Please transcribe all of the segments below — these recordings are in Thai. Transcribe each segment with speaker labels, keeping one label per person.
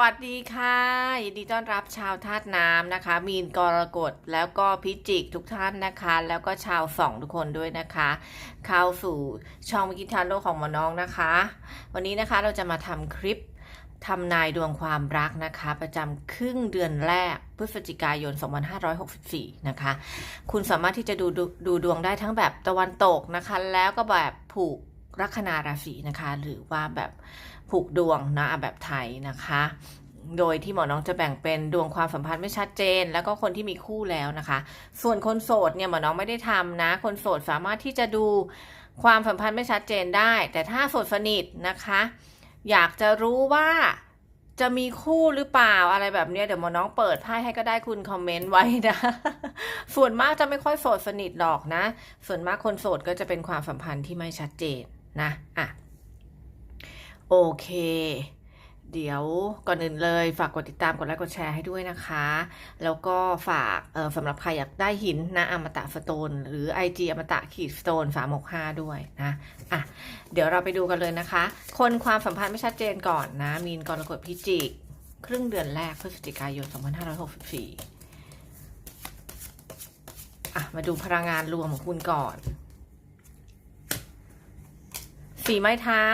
Speaker 1: วัสดีค่ะยินดีต้อนรับชาวธาตุน้ำนะคะ มีนกรกฎแล้วก็พิจิกทุกท่านนะคะ แล้วก็ชาวสองทุกคนด้วยนะคะ เข้าสู่ช่องวิกิทานโลกของหมอน้องนะคะ วันนี้นะคะเราจะมาทำคลิปทำนายดวงความรักนะคะ ประจำครึ่งเดือนแรกพฤศจิกายน 2564 นะคะ คุณสามารถที่จะดูดูดูดวงได้ทั้งแบบตะวันตกนะคะ แล้วก็แบบผูกลัคนาราศีนะคะ หรือว่าแบบ ผูกดวงนะแบบไทยนะคะ โดยที่หมอน้องจะแบ่งเป็นดวงความสัมพันธ์ไม่ชัดเจน แล้วก็คนที่มีคู่แล้วนะคะ ส่วนคนโสดเนี่ยหมอน้องไม่ได้ทำนะ คนโสดสามารถที่จะดูความสัมพันธ์ไม่ชัดเจนได้ แต่ถ้าโสดสนิทนะคะ อยากจะรู้ว่าจะมีคู่หรือเปล่าอะไรแบบนี้เดี๋ยวหมอน้องเปิดไพ่ให้ก็ได้คุณคอมเมนต์ไว้นะ ส่วนมากจะไม่ค่อยโสดสนิทหรอกนะ ส่วนมากคนโสดก็จะเป็นความสัมพันธ์ที่ไม่ชัดเจนนะอะ โอเค เดี๋ยวก่อนอื่นเลยฝากกดติดตามกดไลค์กดแชร์ให้ด้วยนะคะ แล้วก็ฝากสำหรับใครอยากได้หินนะอมตะสโตน หรือ IG อมตะขีดสโตนสามหกห้าด้วยนะอะเดี๋ยวเราไปดูกันเลยนะคะ คนความสัมพันธ์ไม่ชัดเจนก่อนนะ มีนกรกฎพิจิก ครึ่งเดือนแรกพฤศจิกายน 2564อะมาดูพลังงานรวมของคุณก่อน สีไม้เท้า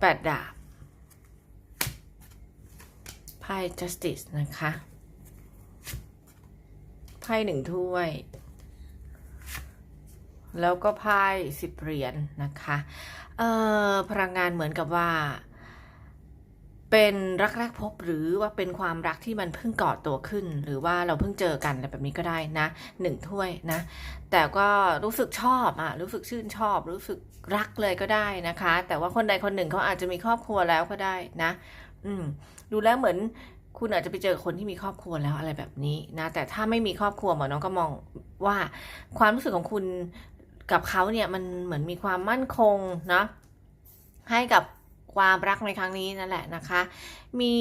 Speaker 1: แปดดาบไพ่ justice นะคะไพ่หนึ่งถ้วย แล้วก็ไพ่สิบเหรียญนะคะ เอ่อ พลังงานเหมือนกับว่า เป็นรักแรกพบหรือว่าเป็นความรักที่มันเพิ่งก่อตัวขึ้น หรือว่าเราเพิ่งเจอกันอะไรแบบนี้ก็ได้นะหนึ่งถ้วยนะ แต่ก็รู้สึกชอบอะรู้สึกชื่นชอบ รู้สึกรักเลยก็ได้นะคะ แต่ว่าคนใดคนหนึ่งเขาอาจจะมีครอบครัวแล้วก็ได้นะ อืมดูแล้วเหมือนคุณอาจจะไปเจอคนที่มีครอบครัวแล้วอะไรแบบนี้นะ แต่ถ้าไม่มีครอบครัวหมอน้องก็มองว่าความรู้สึกของคุณกับเขาเนี่ยมันเหมือนมีความมั่นคงเนาะให้กับ ความรักในครั้งนี้นั่นแหละนะคะ มี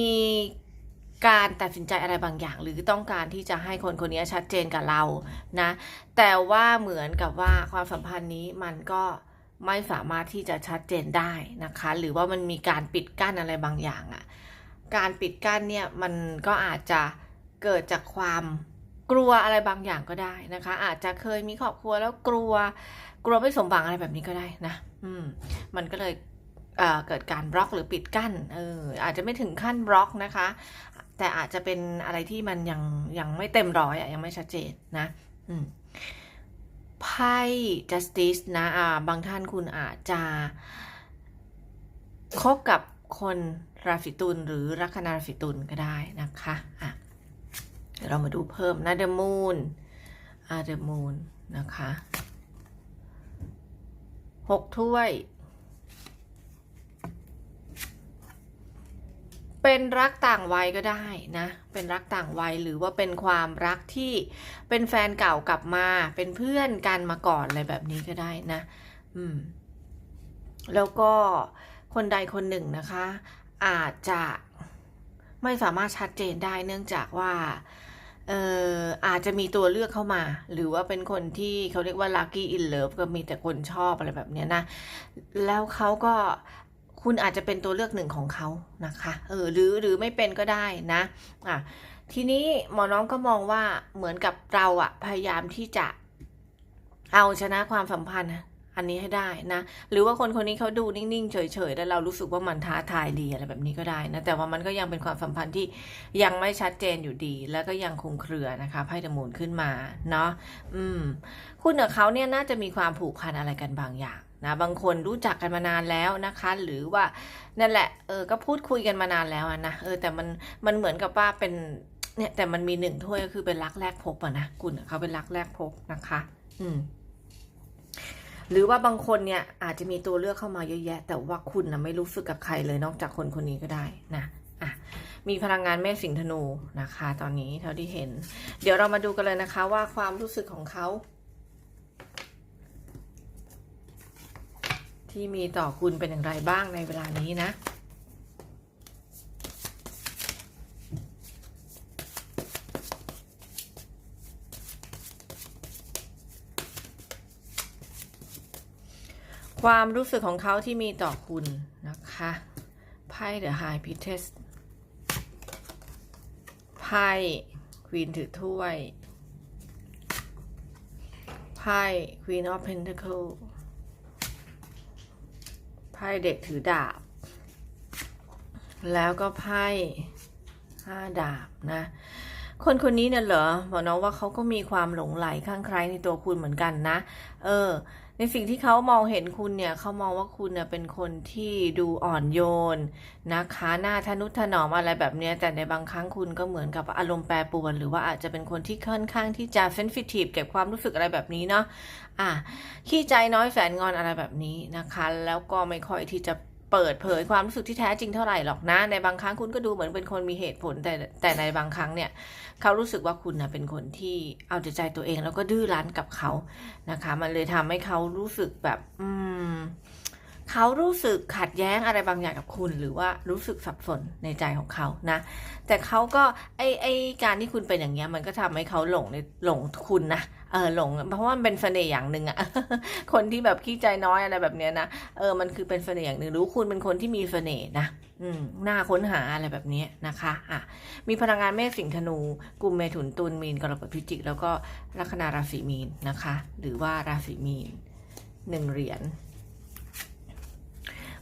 Speaker 1: การตัดสินใจอะไรบางอย่าง หรือต้องการที่จะให้คนคนนี้ชัดเจนกับเรานะ แต่ว่าเหมือนกับว่าความสัมพันธ์นี้มันก็ไม่สามารถที่จะชัดเจนได้นะคะ หรือว่ามันมีการปิดกั้นอะไรบางอย่างอะ่ะการปิดกั้นเนี่ยมันก็อาจจะเกิดจากความกลัวอะไรบางอย่างก็ได้นะคะ อาจจะเคยมีครอบครัวแล้วกลัว กลัวไม่สมหวังอะไรแบบนี้ก็ได้นะ อืม มันก็เลย เเกิดการบล็อกหรือปิดกั้นเอออาจจะไม่ถึงขั้นบล็อกนะคะ แต่อาจจะเป็นอะไรที่มันยังยังไม่เต็มร้อยอะยังไม่ชัดเจนนะไพ่ justice นะอ่าบางท่านคุณอาจจะคบกับคนราศีตุลหรือลัคนาราศีตุลก็ได้นะคะอะเดี๋ยวเรามาดูเพิ่มนะ the moon อ่า the moon นะคะหกถ้วย เป็นรักต่างวัยก็ได้นะ เป็นรักต่างวัยหรือว่าเป็นความรักที่เป็นแฟนเก่ากลับมา เป็นเพื่อนกันมาก่อนอะไรแบบนี้ก็ได้นะ อืม แล้วก็คนใดคนหนึ่งนะคะ อาจจะไม่สามารถชัดเจนได้เนื่องจากว่าเอ่ออาจจะมีตัวเลือกเข้ามา หรือว่าเป็นคนที่เขาเรียกว่า lucky in love ก็มีแต่คนชอบอะไรแบบนี้นะ แล้วเขาก็ คุณอาจจะเป็นตัวเลือกหนึ่งของเขานะคะเออหรือหรือไม่เป็นก็ได้นะอะทีนี้หมอน้องก็มองว่าเหมือนกับเราอะพยายามที่จะเอาชนะความสัมพันธ์อันนี้ให้ได้นะ หรือว่าคนคนนี้เขาดูนิ่งๆ เฉยๆ แล้วเรารู้สึกว่ามันท้าทายดีอะไรแบบนี้ก็ได้นะ แต่ว่ามันก็ยังเป็นความสัมพันธ์ที่ยังไม่ชัดเจนอยู่ดี แล้วก็ยังคลุมเครือนะคะไพ่เดอะมูนขึ้นมาเนาะอืม คุณกับเขาเนี่ยน่าจะมีความผูกพันอะไรกันบางอย่าง นะบางคนรู้จักกันมานานแล้วนะคะ หรือว่านั่นแหละเออก็พูดคุยกันมานานแล้วนะเออแต่มันมันเหมือนกับว่าเป็นเนี่ยแต่มันมีหนึ่งถ้วยก็คือเป็นรักแรกพบอะนะคุณเขาเป็นรักแรกพบนะคะ อืมหรือว่าบางคนเนี่ยอาจจะมีตัวเลือกเข้ามาเยอะแยะ แต่ว่าคุณนะไม่รู้สึกกับใครเลยนอกจากคนคนนี้ก็ได้นะอะมีพลังงานเมษสิงห์ธนูนะคะ ตอนนี้เท่าที่เห็น เดี๋ยวเรามาดูกันเลยนะคะ ว่าความรู้สึกของเขา ที่มีต่อคุณเป็นอย่างไรบ้างในเวลานี้นะ ความรู้สึกของเขาที่มีต่อคุณนะคะไพ่ไพ่ The High Priestess ไพ่ Queen ถือถ้วยไพ่ Queen of Pentacle ไพ่เด็กถือดาบ แล้วก็ไพ่ห้าดาบนะ คนคนนี้เนี่ยเหรอบอกน้องว่าเขาก็มีความหลงไหลข้างใครในตัวคุณเหมือนกันนะ เออ ในสิ่งที่เขามองเห็นคุณเนี่ยเขามองว่าคุณเนี่ยเป็นคนที่ดูอ่อนโยนนะคะหน้าทนุถนอมอะไรแบบเนี้ยแต่ในบางครั้งคุณก็เหมือนกับอารมณ์แปรปรวน หรือว่าอาจจะเป็นคนที่ค่อนข้างที่จะเซนซิทีฟเก็บความรู้สึกอะไรแบบนี้เนาะอะขี้ใจน้อยแสนงอนอะไรแบบนี้นะคะ แล้วก็ไม่ค่อยที่จะ เปิดเผยความรู้สึกที่แท้จริงเท่าไหร่หรอกนะ ในบางครั้งคุณก็ดูเหมือนเป็นคนมีเหตุผล แต่แต่ในบางครั้งเนี่ยเขารู้สึกว่าคุณนะเป็นคนที่เอาใจใจตัวเองแล้วก็ดื้อรั้นกับเขานะคะ มันเลยทำให้เขารู้สึกแบบ อืม เขารู้สึกขัดแย้งอะไรบางอย่างกับคุณ หรือว่ารู้สึกสับสนในใจของเขานะ แต่เขาก็ไอไอการที่คุณเป็นอย่างเงี้ยมันก็ทำให้เขาหลงในหลงคุณนะเออหลงเพราะว่ามันเป็นเสน่ห์อย่างหนึ่งอะคนที่แบบขี้ใจน้อยอะไรแบบเนี้ยนะเออมันคือเป็นเสน่ห์อย่างหนึ่งรือคุณเป็นคนที่มีเสน่ห์นะอืมหน่าค้นหาอะไรแบบนี้นะคะอะมีพลังงานเมษสิงห์ธนูกลุ่มเมถุนตุลมีนกรกฎพิจิก แล้วก็ลัคนาราศีมีนนะคะ หรือว่าราศีมีนหนึ่งเหรียญ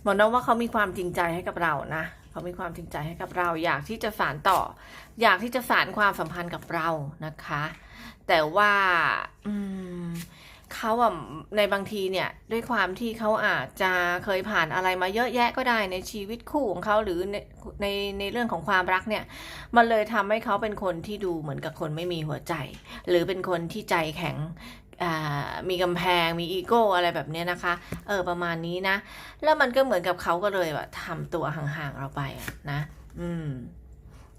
Speaker 1: บอกน้องว่าเขามีความจริงใจให้กับเรานะเขามีความจริงใจให้กับเรา อยากที่จะสานต่อ อยากที่จะสานความสัมพันธ์กับเรานะคะ แต่ว่าอืมเขาอะในบางทีเนี่ยด้วยความที่เขาอาจจะเคยผ่านอะไรมาเยอะแยะก็ได้ในชีวิตคู่ของเขาหรือในในในเรื่องของความรักเนี่ย มันเลยทำให้เขาเป็นคนที่ดูเหมือนกับคนไม่มีหัวใจ หรือเป็นคนที่ใจแข็ง มีกำแพงมีอีโก้อะไรแบบเนี้ยนะคะ เออประมาณนี้นะ แล้วมันก็เหมือนกับเขาก็เลยแบบทำตัวห่างๆเราไปนะ อืม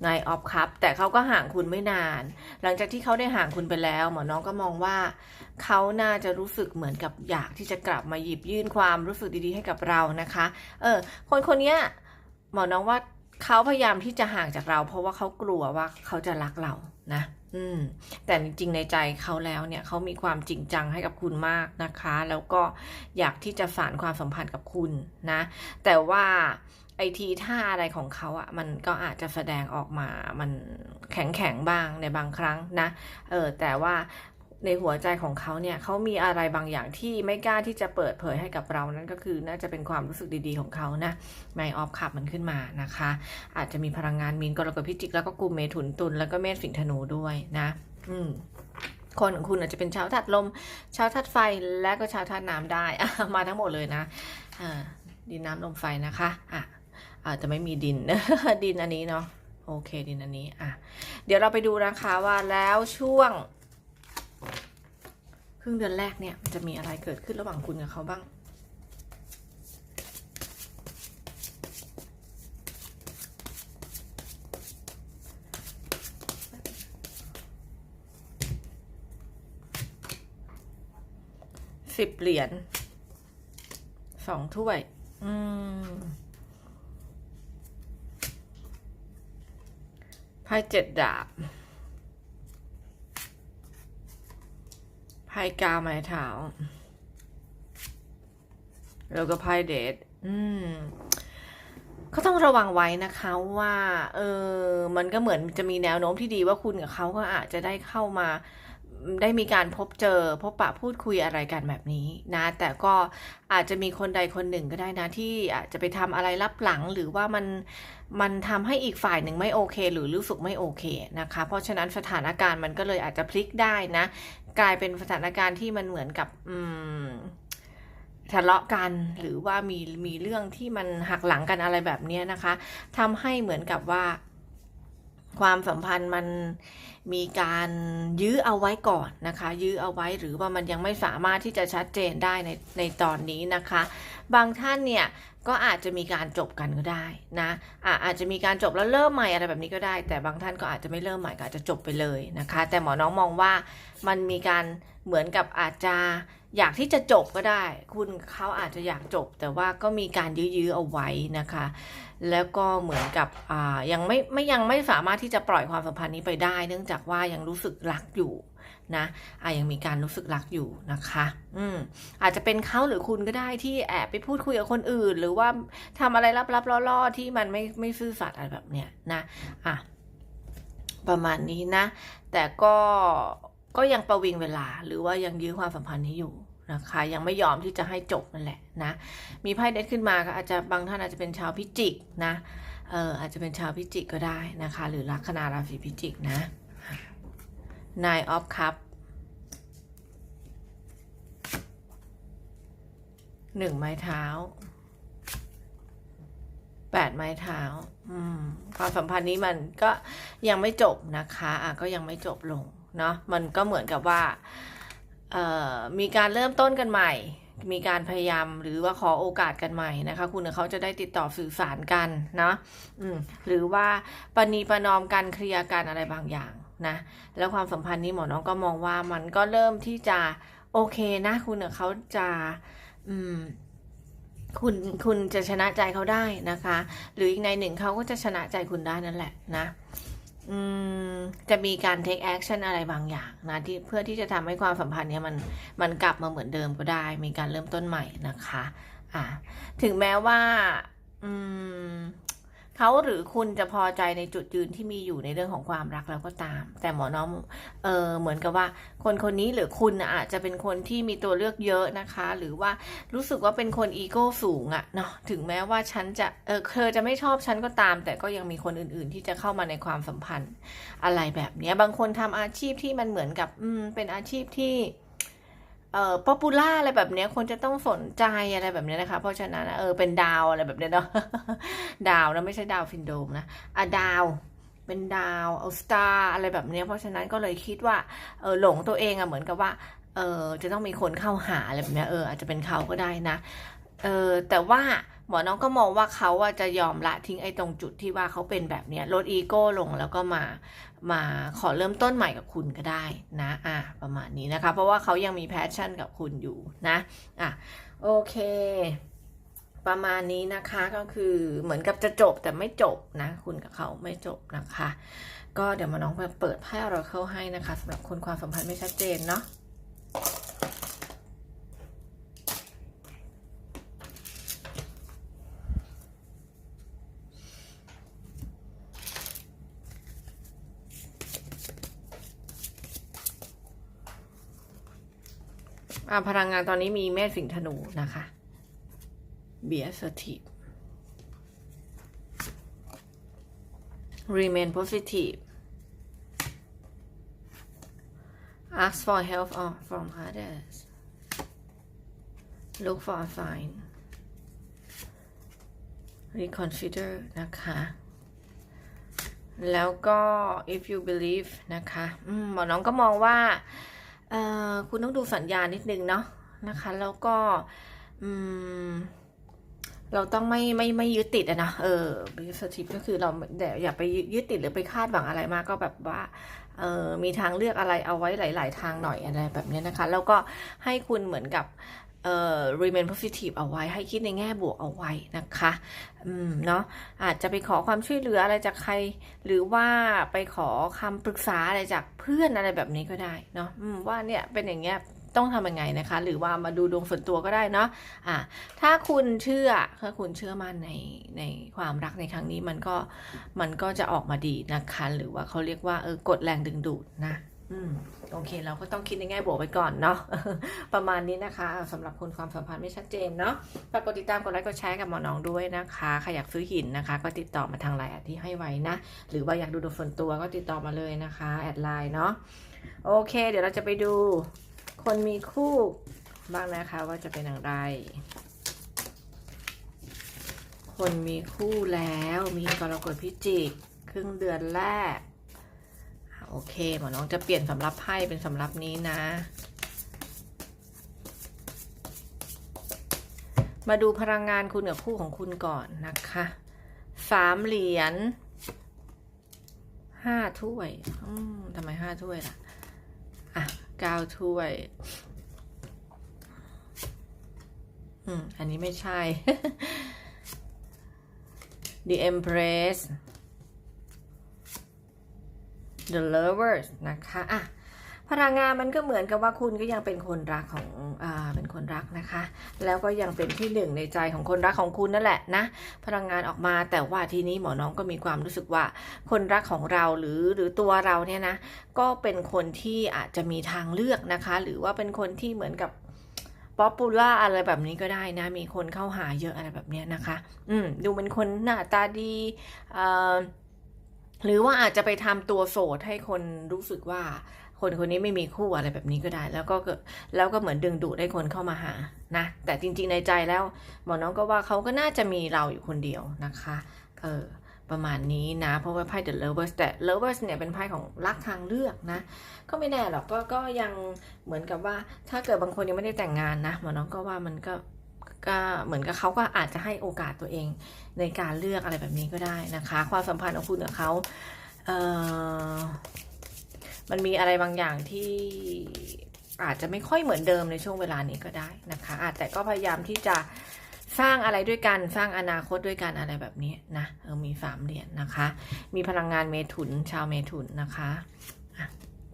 Speaker 1: นายออฟครับ แต่เขาก็ห่างคุณไม่นาน หลังจากที่เขาได้ห่างคุณไปแล้ว หมอน้องก็มองว่า เขาน่าจะรู้สึกเหมือนกับอยากที่จะกลับมาหยิบยื่นความรู้สึกดีๆให้กับเรานะคะ เออ คนคนเนี้ยหมอน้องว่าเขาพยายามที่จะห่างจากเรา เพราะว่าเขากลัวว่าเขาจะรักเรานะ อืมแต่จริงๆในใจเขาแล้วเนี่ยเขามีความจริงจังให้กับคุณมากนะคะ แล้วก็อยากที่จะสานความสัมพันธ์กับคุณนะ แต่ว่าไอทีท่าอะไรของเขาอะ่ะมันก็อาจจะแสดงออกมามันแข็งแข็งบ้างในบางครั้งนะเออแต่ว่า ในหัวใจของเขาเนี่ยเขามีอะไรบางอย่างที่ไม่กล้าที่จะเปิดเผยให้กับเรานั่นก็คือน่าจะเป็นความรู้สึกดีๆของเขานะไมออฟขับมันขึ้นมานะคะ อาจจะมีพลังงานมีนกรกฎพิจิกแล้วก็กลุ่มเมถุนตุลแล้วก็เมษสิงธนูด้วยนะ อืมคนของคุณอาจจะเป็นชาวธาตุลมชาวธาตุไฟและก็ชาวธาตุน้ำได้มาทั้งหมดเลยนะอ่าดินน้ำลมไฟนะคะอะอาจจะไม่มีดินดินอันนี้เนาะโอเคดินอันนี้อะเดี๋ยวเราไปดูนะคะว่าแล้วช่วง รึ่งเดือนแรกเนี่ยมันจะมีอะไรเกิดขึ้นระหว่างคุณกับเขาบ้าง สิบเหรียญสองถ้วย อืมไพ่เจ็ดดาบ พ่กาไม้เท้าแล้วก็ไพ่เดทอืมก็ต้องระวังไว้นะคะว่า เออ มันก็เหมือนจะมีแนวโน้มที่ดีว่าคุณกับเขาก็อาจจะได้เข้ามาได้มีการพบเจอ พบปะพูดคุยอะไรกันแบบนี้นะ แต่ก็อาจจะมีคนใดคนหนึ่งก็ได้นะที่อาจจะไปทำอะไรลับหลัง หรือว่ามันมันทำให้อีกฝ่ายหนึ่งไม่โอเค หรือรู้สึกไม่โอเคนะคะ เพราะฉะนั้นสถานการณ์มันก็เลยอาจจะพลิกได้นะ กลายเป็นสถานการณ์ที่มันเหมือนกับ อืมทะเลาะกันหรือว่ามีมีเรื่องที่มันหักหลังกันอะไรแบบเนี้นะคะทำให้เหมือนกับว่า ความสัมพันธ์มันมีการยื้อเอาไว้ก่อนนะคะ ยื้อเอาไว้หรือว่ามันยังไม่สามารถที่จะชัดเจนได้ในในตอนนี้นะคะ บางท่านเนี่ยก็อาจจะมีการจบกันก็ได้นะอะอาจจะมีการจบแล้วเริ่มใหม่อะไรแบบนี้ก็ได้ แต่บางท่านก็อาจจะไม่เริ่มใหม่ก็อาจจะจบไปเลยนะคะ แต่หมอน้องมองว่ามันมีการเหมือนกับอาจจะอยากที่จะจบก็ได้ คุณเขาอาจจะอยากจบ แต่ว่าก็มีการยื้อๆเอาไว้นะคะ แล้วก็เหมือนกับยังไม่ไม่ยังไม่สามารถที่จะปล่อยความสัมพันธ์นี้ไปได้ เนื่องจากว่ายังรู้สึกรักอยู่ นะอะยังมีการรู้สึกรักอยู่นะคะ อืมอาจจะเป็นเขาหรือคุณก็ได้ที่แอบไปพูดคุยกับคนอื่น หรือว่าทำอะไรลับๆล่อๆที่มันไม่ไม่ซื่อสัตย์อะไรแบบเนี้ยนะอะประมาณนี้นะ แต่ก็ก็ยังประวิงเวลาหรือว่ายังยื้อความสัมพันธ์นี้อยู่นะคะยังไม่ยอมที่จะให้จบนั่นแหละนะมีไพ่เด็ดขึ้นมาก็อาจจะบางท่านอาจจะเป็นชาวพิจิกนะเอออาจจะเป็นชาวพิจิกก็ได้นะคะ หรือลัคนาราศีพิจิกนะ Nine of Cup หนึ่งไม้เท้าแปดไม้เท้า อืม ความสัมพันธ์นี้มันก็ยังไม่จบนะคะ อะก็ยังไม่จบลง เนาะ มันก็เหมือนกับว่า เอ่อ มีการเริ่มต้นกันใหม่ มีการพยายามหรือว่าขอโอกาสกันใหม่นะคะ คุณเขาจะได้ติดต่อสื่อสารกันเนาะอืม หรือว่าปณีประนอมกันเคลียร์กันอะไรบางอย่าง นะแล้วความสัมพันธ์นี้หมอน้องก็มองว่ามันก็เริ่มที่จะโอเคนะ คุณเขาจะอืมคุณคุณจะชนะใจเขาได้นะคะ หรืออีกในหนึ่งเขาก็จะชนะใจคุณได้นั่นแหละนะอืมจะมีการ take action อะไรบางอย่างนะที่เพื่อที่จะทำให้ความสัมพันธ์เนี้ยมันมันกลับมาเหมือนเดิมก็ได้ มีการเริ่มต้นใหม่นะคะ อ่าถึงแม้ว่า อืม เขาหรือคุณจะพอใจในจุดยืนที่มีอยู่ในเรื่องของความรักแล้วก็ตาม แต่หมอน้องเออเหมือนกับว่า คนคนนี้หรือคุณน่ะอาจจะเป็นคนที่มีตัวเลือกเยอะนะคะ หรือว่ารู้สึกว่าเป็นคนอีโก้สูงอะเนาะถึงแม้ว่าฉันจะเออเธอจะไม่ชอบฉันก็ตาม แต่ก็ยังมีคนอื่น ๆ ที่จะเข้ามาในความสัมพันธ์อะไรแบบนี้บางคนทำอาชีพที่มันเหมือนกับอืมเป็นอาชีพที่ เอ่อป๊อปปูล่าอะไรแบบเนี้ยคนจะต้องสนใจอะไรแบบเนี้ยนะคะ เพราะฉะนั้นเออเป็นดาวอะไรแบบเนี้ยเนาะดาวนะไม่ใช่ดาวฟินโดมนะอะดาวเป็นดาวเอาสตาร์อะไรแบบเนี้ยเพราะฉะนั้นก็เลยคิดว่าเออหลงตัวเองอะเหมือนกับว่าเออจะต้องมีคนเข้าหาอะไรแบบเนี้ยเอออาจจะเป็นเขาก็ได้นะ เออแต่ว่าหมอน้องก็มองว่าเขาอะจะยอมละทิ้งไอ้ตรงจุดที่ว่าเขาเป็นแบบเนี้ยลดอีโก้ลงแล้วก็มามาขอเริ่มต้นใหม่กับคุณก็ได้นะอะประมาณนี้นะคะ เพราะว่าเขายังมีแพชชั่นกับคุณอยู่นะอะโอเค ประมาณนี้นะคะก็คือเหมือนกับจะจบแต่ไม่จบนะ คุณกับเขาไม่จบนะคะ ก็เดี๋ยวมาน้องมาเปิดไพ่เราเข้าให้นะคะสำหรับคนความสัมพันธ์ไม่ชัดเจนเนาะ พลังงานตอนนี้มีเมษสิงห์ธนูนะคะ be assertive remain positive ask for help or from others look for a sign reconsider นะคะ แล้วก็ if you believe นะคะอืมหมอน้องก็มองว่า คุณต้องดูสัญญาณนิดนึงเนาะนะคะ แล้วก็เราต้องไม่ไม่ไม่ยึดติดอะนะเออบิสติก็คือเราแต่อย่าไปยึดติดหรือไปคาดหวังอะไรมากก็แบบว่าเออมีทางเลือกอะไรเอาไว้หลาย ๆ ทางหน่อยอะไรแบบนี้นะคะ แล้วก็ให้คุณเหมือนกับ เอ่อ remain positive เอาไว้ให้คิดในแง่บวกเอาไว้นะคะ อืม เนาะอาจจะไปขอความช่วยเหลืออะไรจากใคร หรือว่าไปขอคำปรึกษาอะไรจากเพื่อนอะไรแบบนี้ก็ได้เนาะว่าเนี่ยเป็นอย่างเงี้ยต้องทำยังไงนะคะ หรือว่ามาดูดวงส่วนตัวก็ได้เนาะอะถ้าคุณเชื่อถ้าคุณเชื่อมั่นในในความรักในครั้งนี้มันก็มันก็จะออกมาดีนะคะ หรือว่าเขาเรียกว่าเออกดแรงดึงดูดนะ อืมโอเคเราก็ต้องคิดในแง่บวกไปก่อนเนาะประมาณนี้นะคะสำหรับคนความสัมพันธ์ไม่ชัดเจนเนาะฝากกดติดตามกดไลค์กดแชร์กับหมอน้องด้วยนะคะใครอยากซื้อหินนะคะ ก็ติดต่อมาทางไลน์ที่ให้ไว้นะ หรือว่าอยากดูดวงส่วนตัวก็ติดต่อมาเลยนะคะแอดไลน์เนาะโอเค เดี๋ยวเราจะไปดู คนมีคู่บ้างนะคะว่าจะเป็นอย่างไร คนมีคู่แล้วมีกรกฎพิจิก ครึ่งเดือนแรก โอเคหมอน้องจะเปลี่ยนสำรับไพ่เป็นสำรับนี้นะ มาดูพลังงานคุณกับคู่ของคุณก่อนนะคะสามเหรียญห้าถ้วยทำไมห้าถ้วยล่ะ อะเก้าถ้วย อืม อันนี้ไม่ใช่ The Empress The Lovers นะคะอะพลังงานมันก็เหมือนกับว่าคุณก็ยังเป็นคนรักของอ่าเป็นคนรักนะคะ แล้วก็ยังเป็นที่หนึ่งในใจของคนรักของคุณนั่นแหละนะ พลังงานออกมาแต่ว่าทีนี้หมอน้องก็มีความรู้สึกว่า คนรักของเราหรือหรือตัวเราเนี่ยนะ ก็เป็นคนที่อาจจะมีทางเลือกนะคะ หรือว่าเป็นคนที่เหมือนกับป๊อปปูล่าอะไรแบบนี้ก็ได้นะ มีคนเข้าหาเยอะอะไรแบบเนี้ยนะคะ อืมดูเป็นคนหน้าตาดีอ่อ หรือว่าอาจจะไปทำตัวโสดให้คนรู้สึกว่า คนคนนี้ไม่มีคู่อะไรแบบนี้ก็ได้ แล้วก็แล้วก็เหมือนดึงดูดให้คนเข้ามาหานะ แต่จริงๆในใจแล้วหมอน้องก็ว่าเขาก็น่าจะมีเราอยู่คนเดียวนะคะเออประมาณนี้นะ เพราะว่าไพ่ The Lovers แต่ Lovers เนี่ยเป็นไพ่ของรักทางเลือกนะ ก็ไม่แน่หรอกก็ก็ยังเหมือนกับว่าถ้าเกิดบางคนยังไม่ได้แต่งงานนะหมอน้องก็ว่ามันก็ ก็เหมือนกับเขาก็อาจจะให้โอกาสตัวเองในการเลือกอะไรแบบนี้ก็ได้นะคะ ความสัมพันธ์ของคุณกับเขาเออมันมีอะไรบางอย่างที่อาจจะไม่ค่อยเหมือนเดิมในช่วงเวลานี้ก็ได้นะคะอาจแต่ก็พยายามที่จะสร้างอะไรด้วยกันสร้างอนาคตด้วยกันอะไรแบบนี้นะเออมีสามเหรียญนะคะ มีพลังงานเมถุนชาวเมถุนนะคะ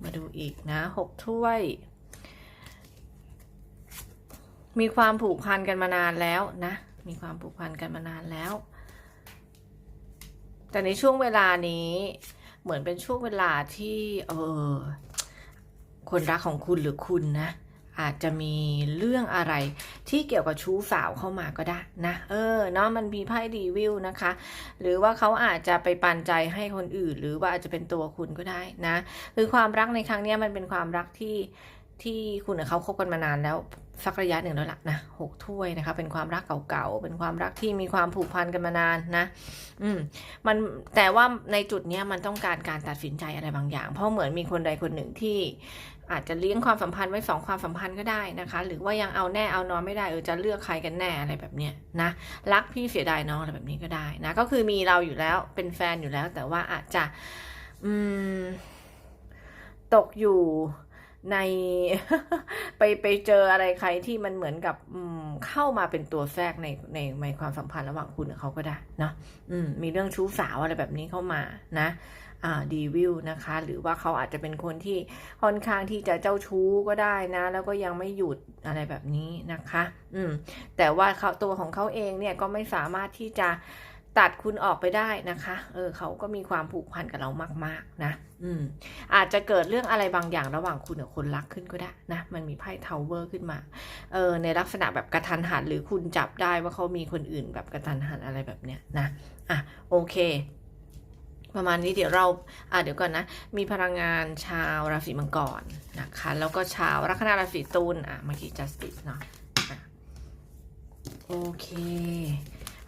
Speaker 1: มาดูอีกนะหกถ้วย มีความผูกพันกันมานานแล้วนะ มีความผูกพันกันมานานแล้ว แต่ในช่วงเวลานี้เหมือนเป็นช่วงเวลาที่เออคนรักของคุณหรือคุณนะอาจจะมีเรื่องอะไรที่เกี่ยวกับชู้สาวเข้ามาก็ได้นะเออเนาะมันมีไพ่ดีวิวนะคะ หรือว่าเขาอาจจะไปปันใจให้คนอื่น หรือว่าอาจจะเป็นตัวคุณก็ได้นะ คือความรักในครั้งนี้มันเป็นความรักที่ที่คุณกับเขาคบกันมานานแล้ว สักระยะหนึ่งแล้วล่ะนะหกถ้วยนะคะ เป็นความรักเก่าๆ เป็นความรักที่มีความผูกพันกันมานานนะ อืม มันแต่ว่าในจุดเนี้ยมันต้องการการตัดสินใจอะไรบางอย่าง เพราะเหมือนมีคนใดคนหนึ่งที่อาจจะเลี้ยงความสัมพันธ์ไว้สองความสัมพันธ์ก็ได้นะคะ หรือว่ายังเอาแน่เอานอนไม่ได้เออจะเลือกใครกันแน่อะไรแบบเนี้ยนะรักพี่เสียดายน้องอะไรแบบนี้ก็ได้นะ ก็คือมีเราอยู่แล้วเป็นแฟนอยู่แล้ว แต่ว่าอาจจะ อืม ตกอยู่ ในไปไปเจออะไรใครที่มันเหมือนกับอืมเข้ามาเป็นตัวแทรกในในในความสัมพันธ์ระหว่างคุณกับเขาก็ได้เนาะอืมมีเรื่องชู้สาวอะไรแบบนี้เข้ามานะอ่าดีวิวนะคะ หรือว่าเขาอาจจะเป็นคนที่ค่อนข้างที่จะเจ้าชู้ก็ได้นะ แล้วก็ยังไม่หยุดอะไรแบบนี้นะคะ อืมแต่ว่าเขาตัวของเขาเองเนี่ยก็ไม่สามารถที่จะ ตัดคุณออกไปได้นะคะ เออเขาก็มีความผูกพันกับเรามาก ๆ นะ อืม อาจจะเกิดเรื่องอะไรบางอย่างระหว่างคุณกับคนรักขึ้นก็ได้นะ มันมีไพ่ทาวเวอร์ขึ้นมา เออ ในลักษณะแบบกระทันหัน หรือคุณจับได้ว่าเขามีคนอื่นแบบกระทันหันอะไรแบบเนี้ยนะ อะ โอเค ประมาณนี้เดี๋ยวเรา อะเดี๋ยวก่อนนะ มีพลังงานชาวราศีมังกรนะคะ แล้วก็ชาวลัคนาราศีตุล อะ เมื่อกี้ justice เนาะ อะ โอเค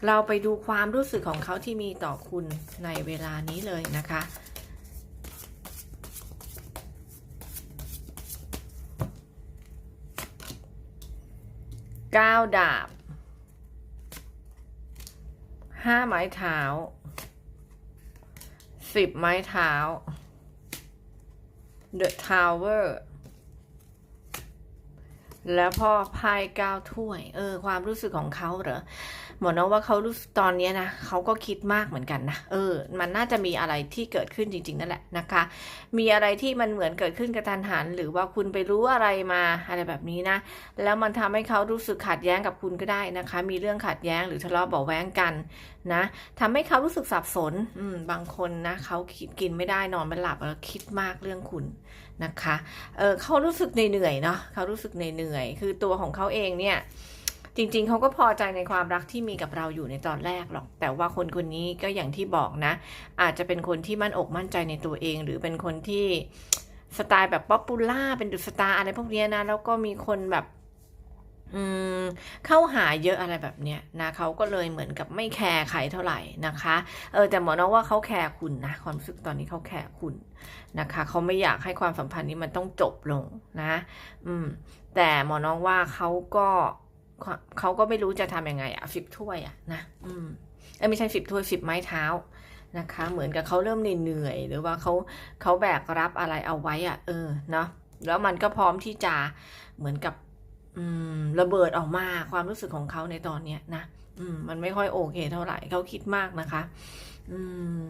Speaker 1: เราไปดูความรู้สึกของเขาที่มีต่อคุณในเวลานี้เลยนะคะ ก้าดาบ ห้าไม้เท้า สิบไม้เท้า The Tower แล้วพ่อพายก้าถ้วย เออ ความรู้สึกของเขาเหรอ หมอน้องว่าเขารู้สึกตอนนี้นะเขาก็คิดมากเหมือนกันนะเออ มันน่าจะมีอะไรที่เกิดขึ้นจริง ๆ นั่นแหละนะคะ มีอะไรที่มันเหมือนเกิดขึ้นกระทันหันหรือว่าคุณไปรู้อะไรมาอะไรแบบนี้นะ แล้วมันทำให้เขารู้สึกขัดแย้งกับคุณก็ได้นะคะ มีเรื่องขัดแย้งหรือทะเลาะเบาแว้งกันนะทำให้เขารู้สึกสับสนอืมบางคนนะเขาคิดกินไม่ได้นอนไม่หลับแล้วคิดมากเรื่องคุณนะคะ เออเขารู้สึกเหนื่อยเนาะเขารู้สึกเหนื่อยคือตัวของเขาเองเนี่ย จริงๆ เขาก็พอใจในความรักที่มีกับเราอยู่ในตอนแรกหรอก แต่ว่าคนคนนี้ก็อย่างที่บอกนะ อาจจะเป็นคนที่มั่นอกมั่นใจในตัวเอง หรือเป็นคนที่สไตล์แบบป๊อปปูล่าเป็นดุสตาร์อะไรพวกนี้นะ แล้วก็มีคนแบบอืมเข้าหาเยอะอะไรแบบเนี้ยนะเขาก็เลยเหมือนกับไม่แคร์ใครเท่าไหร่นะคะ เออแต่หมอน้องว่าเขาแคร์คุณนะความรู้สึกตอนนี้เขาแคร์คุณนะคะเขาไม่อยากให้ความสัมพันธ์นี้มันต้องจบลงนะ อืม แต่หมอน้องว่าเขาก็ เขาก็ไม่รู้จะทำยังไงอะฟิบถ้วยอะนะอืมเอ้ไม่ใช่ฟิบถ้วยฟิบไม้เท้านะคะ เหมือนกับเขาเริ่มเหนื่อยหรือว่าเขาเขาแบกรับอะไรเอาไว้อะเออเนาะแล้วมันก็พร้อมที่จะเหมือนกับอืมระเบิดออกมาความรู้สึกของเขาในตอนเนี้ยนะอืม มันไม่ค่อยโอเคเท่าไหร่เขาคิดมากนะคะ อืม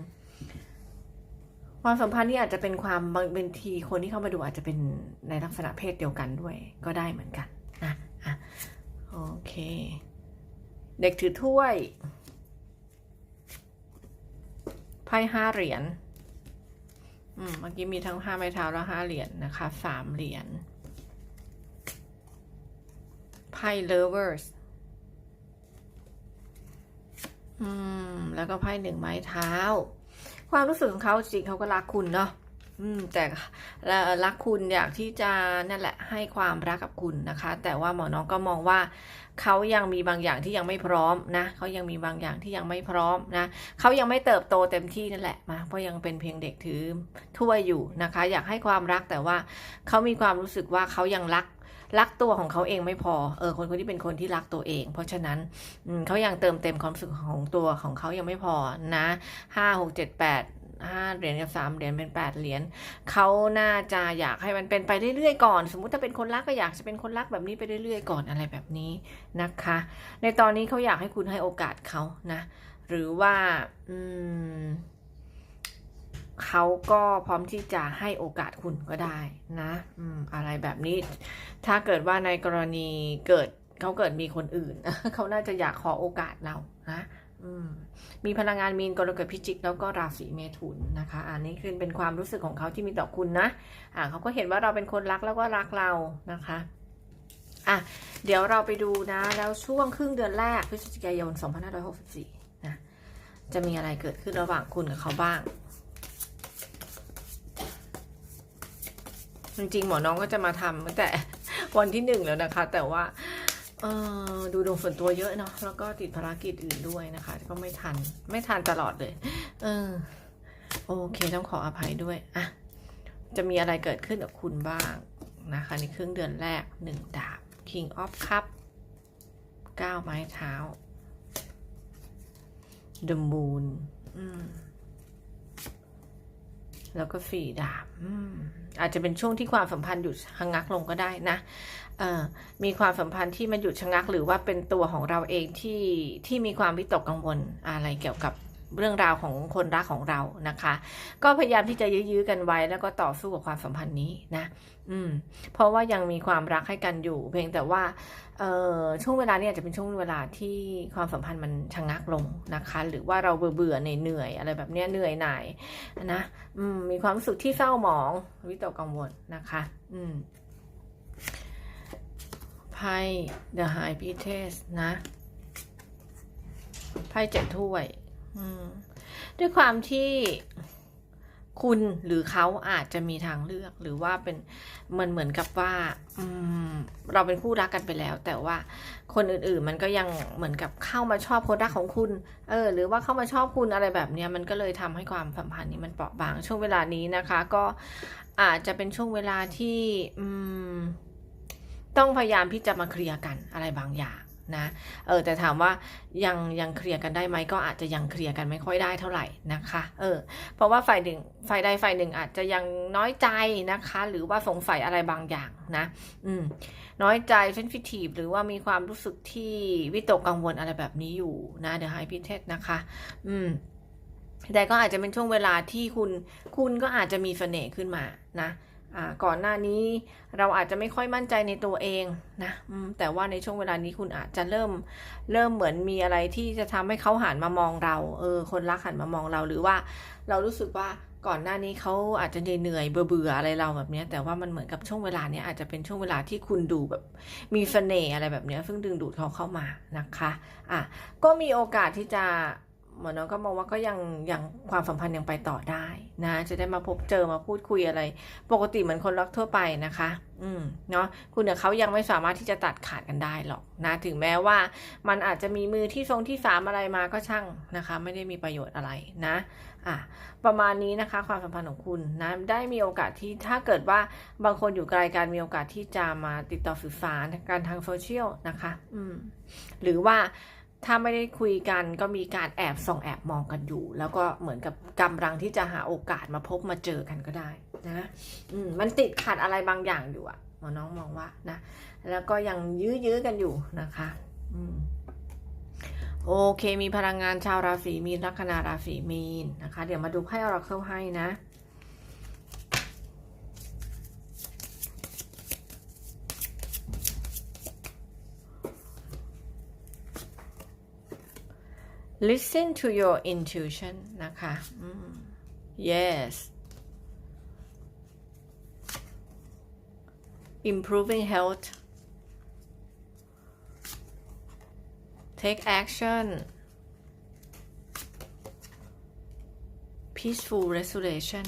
Speaker 1: คความสัมพันธ์นี่อาจจะเป็นความบางเป็นทีคนที่เข้ามาดูอาจจะเป็นในลักษณะเพศเดียวกันด้วย ก็ได้เหมือนกันนะอะ โอเค เด็กถือถ้วย ไพ่ห้าเหรียญ อืม เมื่อกี้มีทั้งห้าไม้เท้าและห้าเหรียญนะคะ สามเหรียญ ไพ่ lovers อืม แล้วก็ไพ่หนึ่งไม้เท้า ความรู้สึกของเขาจริงเขาก็รักคุณเนาะ อืมแต่รักคุณอยากที่จะนั่นแหละให้ความรักกับคุณนะคะ แต่ว่าหมอน้องก็มองว่าเขายังมีบางอย่างที่ยังไม่พร้อมนะเขายังมีบางอย่างที่ยังไม่พร้อมนะเขายังไม่เติบโตเต็มที่นั่นแหละมาเพราะยังเป็นเพียงเด็กถือถ้วยอยู่นะคะ อยากให้ความรักแต่ว่าเขามีความรู้สึกว่าเขายังรักรักตัวของเขาเองไม่พอ เออ คนคนที่เป็นคนที่รักตัวเอง เพราะฉะนั้นเขายังเติมเต็มความรู้สึกของตัวของเขายังไม่พอนะห้าหกเจ็ดแปด ห้าเหรียญกับสามเหรียญเป็นแปดเหรียญเขาน่าจะอยากให้มันเป็นไปเรื่อยๆก่อน สมมุติถ้าเป็นคนรักก็อยากจะเป็นคนรักแบบนี้ไปเรื่อยๆก่อนอะไรแบบนี้นะคะ ในตอนนี้เขาอยากให้คุณให้โอกาสเขานะ หรือว่าอืมเขาก็พร้อมที่จะให้โอกาสคุณก็ได้นะอืมอะไรแบบนี้ ถ้าเกิดว่าในกรณีเกิดเขาเกิดมีคนอื่น เขาน่าจะอยากขอโอกาสเรานะ มีพลังงานมีนกรกฎพิจิก แล้วก็ราศีเมถุนนะคะ อันนี้คือเป็นความรู้สึกของเขาที่มีต่อคุณนะอ่าเขาก็เห็นว่าเราเป็นคนรักแล้วก็รักเรานะคะอะเดี๋ยวเราไปดูนะ แล้วช่วงครึ่งเดือนแรกพฤศจิกายน 2564 นะ จะมีอะไรเกิดขึ้นระหว่างคุณกับเขาบ้าง จริงๆ หมอน้องก็จะมาทำตั้งแต่วันที่หนึ่งแล้วนะคะ แต่ว่า ดูดวงส่วนตัวเยอะเนาะแล้วก็ติดภารกิจอื่นด้วยนะคะ ก็ไม่ทันไม่ทันตลอดเลย เออ โอเคต้องขออภัยด้วยอะจะมีอะไรเกิดขึ้นกับคุณบ้างนะคะ ในครึ่งเดือนแรกหนึ่งดาบ King of Cup เก้าไม้เท้า The Moon อืม แล้วก็ฝีดาบอืมอาจจะเป็นช่วงที่ความสัมพันธ์หยุดชะงักลงก็ได้นะมีความสัมพันธ์ที่มันหยุดชะงัก หรือว่าเป็นตัวของเราเองที่ที่มีความวิตกกังวลอะไรเกี่ยวกับ เรื่องราวของคนรักของเรานะคะ ก็พยายามที่จะยื้อกันไว้แล้วก็ต่อสู้กับความสัมพันธ์นี้นะ อืม เพราะว่ายังมีความรักให้กันอยู่ เพียงแต่ว่าเอ่อช่วงเวลาเนี้จะเป็นช่วงเวลาที่ความสัมพันธ์มันชะงักลงนะคะ หรือว่าเราเบื่อเบื่อเหนื่อยอะไรแบบเนี้ยเหนื่อยหน่ายนะอืมมีความรู้สึกที่เศร้าหมองวิตกกังวลนะคะ อืมไพ่ The High Priestess นะไพ่เจ็ดถ้วย ด้วยความที่คุณหรือเขาอาจจะมีทางเลือกหรือว่าเป็นมันเหมือนกับว่าอืมเราเป็นคู่รักกันไปแล้ว แต่ว่าคนอื่นๆมันก็ยังเหมือนกับเข้ามาชอบคนรักของคุณเออหรือว่าเข้ามาชอบคุณอะไรแบบเนี้ยมันก็เลยทำให้ความสัมพันธ์นี้มันเปราะบางช่วงเวลานี้นะคะ ก็อาจจะเป็นช่วงเวลาที่อืมต้องพยายามที่จะมาเคลียร์กันอะไรบางอย่าง นะเออแต่ถามว่ายังยังเคลียร์กันได้ไหมก็อาจจะยังเคลียร์กันไม่ค่อยได้เท่าไหร่นะคะเออเพราะว่าฝ่ายหนึ่งฝ่ายใดฝ่ายหนึ่งอาจจะยังน้อยใจนะคะ หรือว่าสงสัยอะไรบางอย่างนะอืมน้อยใจเซนฟิทีฟหรือว่ามีความรู้สึกที่วิตกกังวลอะไรแบบนี้อยู่นะเดี๋ยวให้พิเทศนะคะ อืมแต่ก็อาจจะเป็นช่วงเวลาที่คุณคุณก็อาจจะมีเสน่ห์ขึ้นมานะ ก่อนหน้านี้เราอาจจะไม่ค่อยมั่นใจในตัวเองนะแต่ว่าในช่วงเวลานี้คุณอาจจะเริ่มเริ่มเหมือนมีอะไรที่จะทำให้เขาหันมามองเราเออคนรักหันมามองเราหรือว่า เรารู้สึกว่าก่อนหน้านี้เขาอาจจะเหนื่อยเบื่ออะไรเราแบบนี้แต่ว่ามันเหมือนกับช่วงเวลาเนี้ยอาจจะเป็นช่วงเวลาที่คุณดูแบบมีเสน่ห์อะไรแบบนี้ซึ่งดึงดูดเขาเข้ามานะคะอะก็มีโอกาสที่จะ หมอน้องก็มองว่าก็ยังยังความสัมพันธ์ยังไปต่อได้นะ จะได้มาพบเจอมาพูดคุยอะไร ปกติเหมือนคนรักทั่วไปนะคะ อืมเนาะคุณกับเขายังไม่สามารถที่จะตัดขาดกันได้หรอกนะ ถึงแม้ว่ามันอาจจะมีมือที่ทรงที่สามอะไรมาก็ช่างนะคะ ไม่ได้มีประโยชน์อะไรนะ อะประมาณนี้นะคะ ความสัมพันธ์ของคุณนะได้มีโอกาสที่ถ้าเกิดว่าบางคนอยู่ไกลกันมีโอกาสที่จะมาติดต่อสื่อสารกันทางโซเชียลนะคะ อืมหรือว่า ถ้าไม่ได้คุยกันก็มีการแอบส่องแอบมองกันอยู่ แล้วก็เหมือนกับกำลังที่จะหาโอกาสมาพบมาเจอกันก็ได้นะอืมมันติดขัดอะไรบางอย่างอยู่อะหมอน้องมองว่านะแล้วก็ยังยื้อๆกันอยู่นะคะอืมโอเค มีพลังงานชาวราศีมีนลัคนาราศีมีนนะคะ เดี๋ยวมาดูไพ่อราเคิลให้นะ listen to your intuition นะคะ yes improving health take action peaceful resolution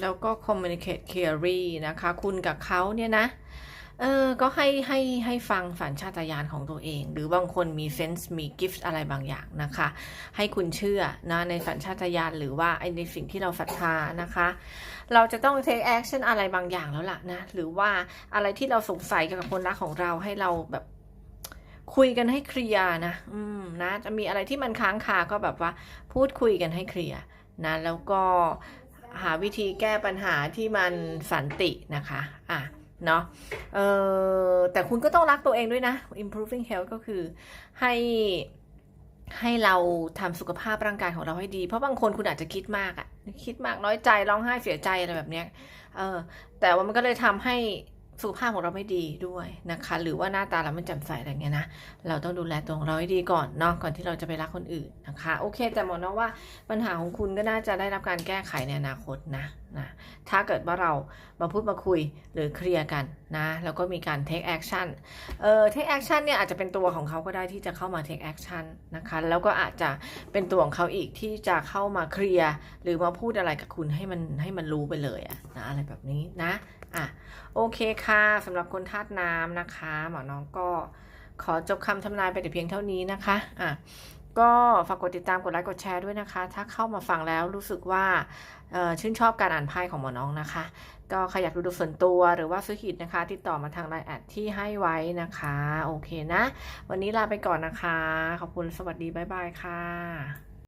Speaker 1: แล้วก็ communicate clearly นะคะ คุณกับเขาเนี่ยนะ เออ ก็ให้ให้ให้ฟังสัญชาตญาณของตัวเอง หรือบางคนมีเซนส์มีกิฟต์อะไรบางอย่างนะคะ ให้คุณเชื่อนะในสัญชาตญาณหรือว่าไอในสิ่งที่เราศรัทธานะคะ เราจะต้อง take action อะไรบางอย่างแล้วล่ะนะ หรือว่าอะไรที่เราสงสัยเกี่ยวกับคนรักของเราให้เราแบบคุยกันให้เคลียร์นะ อืม นะ จะมีอะไรที่มันค้างคาก็แบบว่า พูดคุยกันให้เคลียร์นะ แล้วก็หาวิธีแก้ปัญหาที่มันสันตินะคะ อะ เนาะเออแต่คุณก็ต้องรักตัวเองด้วยนะ improving health ก็คือให้ให้เราทำสุขภาพร่างกายของเราให้ดี เพราะบางคนคุณอาจจะคิดมากอะคิดมากน้อยใจร้องไห้เสียใจอะไรแบบเนี้ยเออแต่ว่ามันก็เลยทำให้ สุขภาพของเราไม่ดีด้วยนะคะ หรือว่าหน้าตาเราไม่แจ่มใสอะไรเงี้ยนะ เราต้องดูแลตัวของเราให้ดีก่อนเนาะ ก่อนที่เราจะไปรักคนอื่นนะคะ โอเค แต่หมอน้องว่าปัญหาของคุณก็น่าจะได้รับการแก้ไขในอนาคตนะนะ ถ้าเกิดว่าเรามาพูดมาคุยหรือเคลียร์กันนะ แล้วก็มีการ take action เอ่อ take action เนี่ยอาจจะเป็นตัวของเขาก็ได้ที่จะเข้ามา take action นะคะ แล้วก็อาจจะเป็นตัวของเขาอีกที่จะเข้ามาเคลียร์หรือมาพูดอะไรกับคุณให้มันให้มันรู้ไปเลยอะนะอะไรแบบนี้นะ อะโอเคค่ะสำหรับคนธาตุน้ำนะคะ หมอน้องก็ขอจบคำทำนายไปแต่เพียงเท่านี้นะคะอะก็ฝากกดติดตามกดไลค์กดแชร์ด้วยนะคะ ถ้าเข้ามาฟังแล้วรู้สึกว่าชื่นชอบการอ่านไพ่ของหมอน้องนะคะ ก็ใครอยากดูดวงส่วนตัวหรือว่าซื้อหิตนะคะ ติดต่อมาทางไลน์แอดที่ให้ไว้นะคะ โอเคนะ วันนี้ลาไปก่อนนะคะ ขอบคุณสวัสดี บ๊ายบายค่ะ